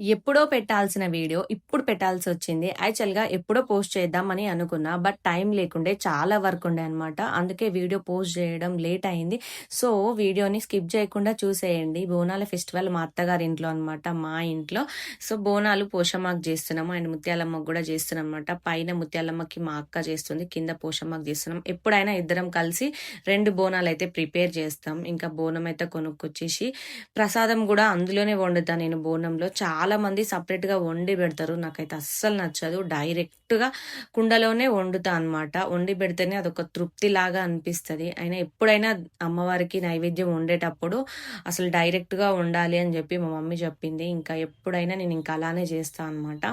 ఎప్పుడో పెట్టాల్సిన వీడియో ఇప్పుడు పెట్టాల్సి వచ్చింది యాక్చువల్గా ఎప్పుడో పోస్ట్ చేద్దామని అనుకున్నా బట్ టైం లేకుండే చాలా వర్క్ ఉండే అనమాట అందుకే వీడియో పోస్ట్ చేయడం లేట్ అయింది. సో వీడియోని స్కిప్ చేయకుండా చూసేయండి. బోనాల ఫెస్టివల్ మా అత్తగారి ఇంట్లో అనమాట మా ఇంట్లో. సో బోనాలు పోషమాకు చేస్తున్నాము. అండ్ ముత్యాలమ్మకు కూడా చేస్తున్నాం అనమాట పైన ముత్యాలమ్మకి మా అక్క చేస్తుంది కింద పోషమాకు చేస్తున్నాం. ఎప్పుడైనా ఇద్దరం కలిసి రెండు బోనాలు అయితే ప్రిపేర్ చేస్తాం. ఇంకా బోనం అయితే కొనుక్కొచ్చేసి ప్రసాదం కూడా అందులోనే వండుతాను నేను బోనంలో. చాలా చాలా మంది సపరేట్గా వండి పెడతారు. నాకైతే అస్సలు నచ్చదు. డైరెక్ట్గా కుండలోనే వండుతా అనమాట వండి పెడితేనే అదొక తృప్తి లాగా అనిపిస్తుంది. అయినా ఎప్పుడైనా అమ్మవారికి నైవేద్యం వండేటప్పుడు అసలు డైరెక్ట్గా వండాలి అని చెప్పి మా మమ్మీ చెప్పింది. ఇంకా ఎప్పుడైనా నేను ఇంకా అలానే చేస్తాను అనమాట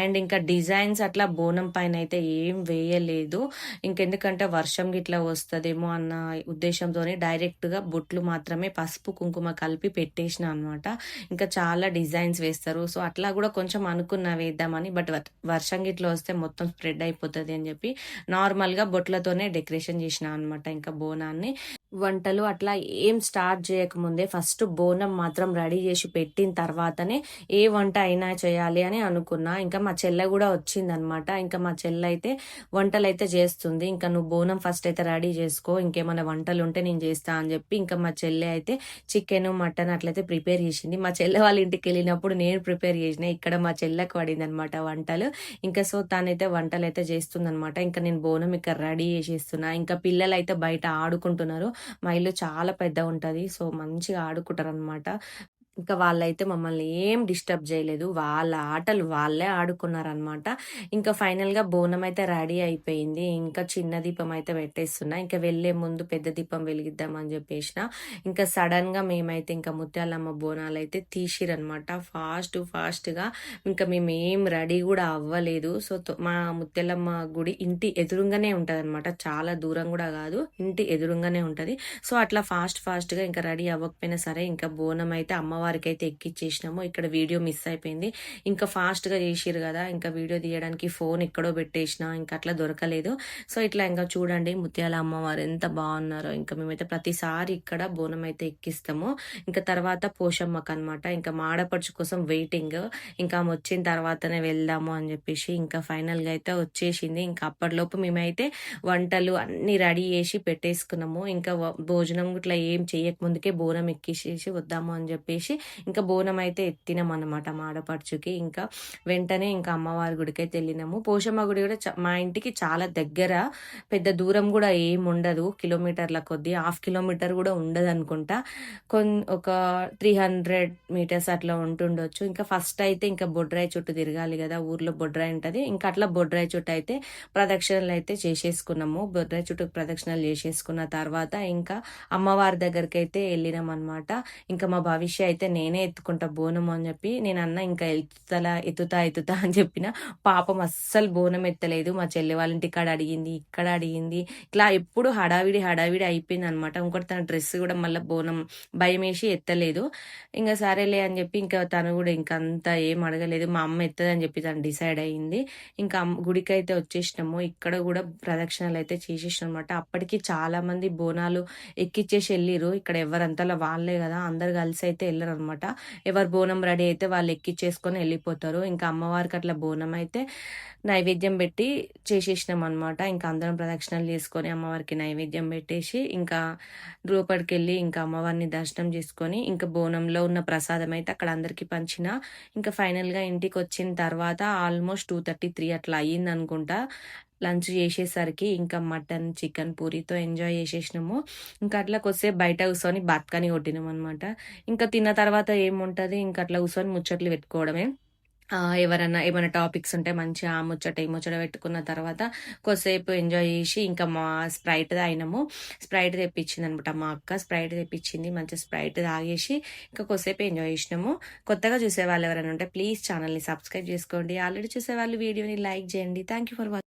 అండ్ ఇంకా డిజైన్స్ అట్లా బోనం పైన అయితే ఏం వేయలేదు. ఇంకెందుకంటే వర్షం గిట్లా వస్తుందేమో అన్న ఉద్దేశంతోనే డైరెక్ట్గా బొట్లు మాత్రమే పసుపు కుంకుమ కలిపి పెట్టేసిన అనమాట ఇంకా చాలా డిజైన్స్ వేస్తారు. సో అట్లా కూడా కొంచెం అనుకున్నా వేద్దామని బట్ వర్షం గిట్లో వస్తే మొత్తం స్ప్రెడ్ అయిపోతుంది అని చెప్పి నార్మల్గా బొట్లతోనే డెకరేషన్ చేసిన అనమాట ఇంకా బోనాన్ని. వంటలు అట్లా ఏం స్టార్ట్ చేయకముందే ఫస్ట్ బోనం మాత్రం రెడీ చేసి పెట్టిన తర్వాతనే ఏ వంట అయినా చేయాలి అని అనుకున్నా. ఇంకా మా చెల్లె కూడా వచ్చిందనమాట. ఇంకా మా చెల్లె అయితే వంటలు అయితే చేస్తుంది. ఇంకా నువ్వు బోనం ఫస్ట్ అయితే రెడీ చేసుకో. ఇంకేమైనా వంటలు ఉంటే నేను చేస్తా అని చెప్పి ఇంకా మా చెల్లె అయితే చికెన్ మటన్ అట్లయితే ప్రిపేర్ చేసింది. మా చెల్లె వాళ్ళ ఇంటికి వెళ్ళినప్పుడు నేను ప్రిపేర్ చేసిన. ఇక్కడ మా చెల్లెకు పడింది అనమాట వంటలు. ఇంకా సో తానైతే వంటలు అయితే చేస్తుంది అనమాట ఇంకా నేను బోనం ఇక్కడ రెడీ చేసేస్తున్నా. ఇంకా పిల్లలు అయితే బయట ఆడుకుంటున్నారు. మా ఇల్లు చాలా పెద్ద ఉంటుంది సో మంచిగా ఆడుకుంటారు అనమాట ఇంకా వాళ్ళైతే మమ్మల్ని ఏం డిస్టర్బ్ చేయలేదు. వాళ్ళ ఆటలు వాళ్ళే ఆడుకున్నారనమాట. ఇంకా ఫైనల్గా బోనం అయితే రెడీ అయిపోయింది. ఇంకా చిన్న దీపం అయితే పెట్టేస్తున్నా. ఇంకా వెళ్ళే ముందు పెద్ద దీపం వెలిగిద్దామని చెప్పేసిన. ఇంకా సడన్గా మేమైతే ఇంకా ముత్యాలమ్మ బోనాలు అయితే తీసిరనమాట. ఫాస్ట్ ఫాస్ట్గా ఇంకా మేము ఏం రెడీ కూడా అవ్వలేదు. సో మా ముత్యాలమ్మ గుడి ఇంటి ఎదురుగానే ఉంటుంది అనమాట చాలా దూరం కూడా కాదు. ఇంటి ఎదురుగానే ఉంటుంది. సో అట్లా ఫాస్ట్ ఫాస్ట్గా ఇంకా రెడీ అవ్వకపోయినా సరే ఇంకా బోనం అయితే అమ్మవారి అమ్మవారికి అయితే ఎక్కిచ్చేసినాము. ఇక్కడ వీడియో మిస్ అయిపోయింది. ఇంకా ఫాస్ట్గా చేసిరు కదా ఇంకా వీడియో తీయడానికి ఫోన్ ఎక్కడో పెట్టేసిన ఇంకా అట్లా దొరకలేదు. సో ఇట్లా ఇంకా చూడండి ముత్యాల అమ్మవారు ఎంత బాగున్నారో. ఇంకా మేమైతే ప్రతిసారి ఇక్కడ బోనం అయితే ఎక్కిస్తాము. ఇంకా తర్వాత పోషమ్మకు అనమాట ఇంకా మాడపడుచు కోసం వెయిటింగ్ ఇంకా వచ్చిన తర్వాతనే వెళ్దాము అని చెప్పేసి ఇంకా ఫైనల్గా అయితే వచ్చేసింది. ఇంకా అప్పటిలోపు మేమైతే వంటలు అన్ని రెడీ చేసి పెట్టేసుకున్నాము. ఇంకా భోజనం ఇట్లా ఏం చేయక ముందుకే బోనం ఎక్కిసేసి వద్దాము అని చెప్పేసి ఇంకా బోనం అయితే ఎత్తినాం అనమాట మాడపడుచుకి ఇంకా వెంటనే ఇంకా అమ్మవారి గుడికి అయితే వెళ్ళినాము. పోషమ్మ గుడి కూడా మా ఇంటికి చాలా దగ్గర. పెద్ద దూరం కూడా ఏం ఉండదు. కిలోమీటర్ల కొద్ది హాఫ్ కిలోమీటర్ కూడా ఉండదు అనుకుంటా. కొన్ ఒక త్రీ హండ్రెడ్ మీటర్స్ అట్లా ఉంటుండొచ్చు. ఇంకా ఫస్ట్ అయితే ఇంకా బొడ్రాయి చుట్టూ తిరగాలి కదా. ఊర్లో బొడ్రాయి ఉంటుంది. ఇంకా అట్లా బొడ్రాయి చుట్టూ అయితే ప్రదక్షిణలు అయితే చేసేసుకున్నాము. బొడ్రాయి చుట్టూ ప్రదక్షిణలు చేసేసుకున్న తర్వాత ఇంకా అమ్మవారి దగ్గరికి అయితే వెళ్ళినాం అనమాట ఇంకా మా భవిష్య అయితే అయితే నేనే ఎత్తుకుంటా బోనం అని చెప్పి నేను అన్న ఇంకా ఎత్తుతలా ఎత్తుతా ఎత్తుతా అని చెప్పిన పాపం అస్సలు బోనం ఎత్తలేదు. మా చెల్లి వాళ్ళ ఇంటి ఇక్కడ అడిగింది ఇక్కడ అడిగింది. ఇట్లా ఎప్పుడు హడావిడి హడావిడి అయిపోయింది అనమాట ఇంకోటి తన డ్రెస్ కూడా మళ్ళీ బోనం భయం వేసి ఎత్తలేదు. ఇంకా సరేలే అని చెప్పి ఇంకా తను కూడా ఇంకా అంతా ఏం అడగలేదు. మా అమ్మ ఎత్తదని చెప్పి తను డిసైడ్ అయ్యింది ఇంకా గుడికి అయితే వచ్చేసినాము. ఇక్కడ కూడా ప్రదక్షిణలు అయితే చేసేసినాం అనమాట అప్పటికి చాలా మంది బోనాలు ఎక్కిచ్చేసి వెళ్ళిరు ఇక్కడ ఎవరంతలా వాళ్ళే కదా. అందరు కలిసి అయితే వెళ్ళరు. అనమాట ఎవరు బోనం రెడీ అయితే వాళ్ళు ఎక్కిచ్చేసుకొని వెళ్ళిపోతారు. ఇంకా అమ్మవారికి అట్లా బోనం అయితే నైవేద్యం పెట్టి చేసేసినాం అనమాట ఇంకా అందరం ప్రదక్షిణలు చేసుకొని అమ్మవారికి నైవేద్యం పెట్టేసి ఇంకా రూపడికి వెళ్ళి ఇంకా అమ్మవారిని దర్శనం చేసుకొని ఇంకా బోనంలో ఉన్న ప్రసాదం అయితే అక్కడ అందరికి పంచిన. ఇంకా ఫైనల్గా ఇంటికి వచ్చిన తర్వాత ఆల్మోస్ట్ టూ థర్టీ త్రీ అట్లా అయ్యింది అనుకుంటా లంచ్ చేసేసరికి ఇంకా మటన్ చికెన్ పూరితో ఎంజాయ్ చేసేసినాము. ఇంకా అట్లా కొద్దిసేపు బయట కూర్చొని బతకని కొట్టినాం అనమాట ఇంకా తిన్న తర్వాత ఏముంటుంది? ఇంకా అట్లా కూర్చొని ముచ్చట్లు పెట్టుకోవడమే. ఎవరన్నా ఏమైనా టాపిక్స్ ఉంటే మంచిగా ఆ ముచ్చట ఈ ముచ్చట పెట్టుకున్న తర్వాత కొద్దిసేపు ఎంజాయ్ చేసి ఇంకా మా స్ప్రైట్ తాగినాము. స్ప్రైట్ తెప్పించింది అనమాట మా అక్క. స్ప్రైట్ తెప్పించింది మంచి స్ప్రైట్ తాగేసి ఇంకా కొద్దిసేపు ఎంజాయ్ చేసినాము. కొత్తగా చూసేవాళ్ళు ఎవరైనా ఉంటే ప్లీజ్ ఛానల్ని సబ్స్క్రైబ్ చేసుకోండి. ఆల్రెడీ చూసే వాళ్ళు వీడియోని లైక్ చేయండి. Thank you for watching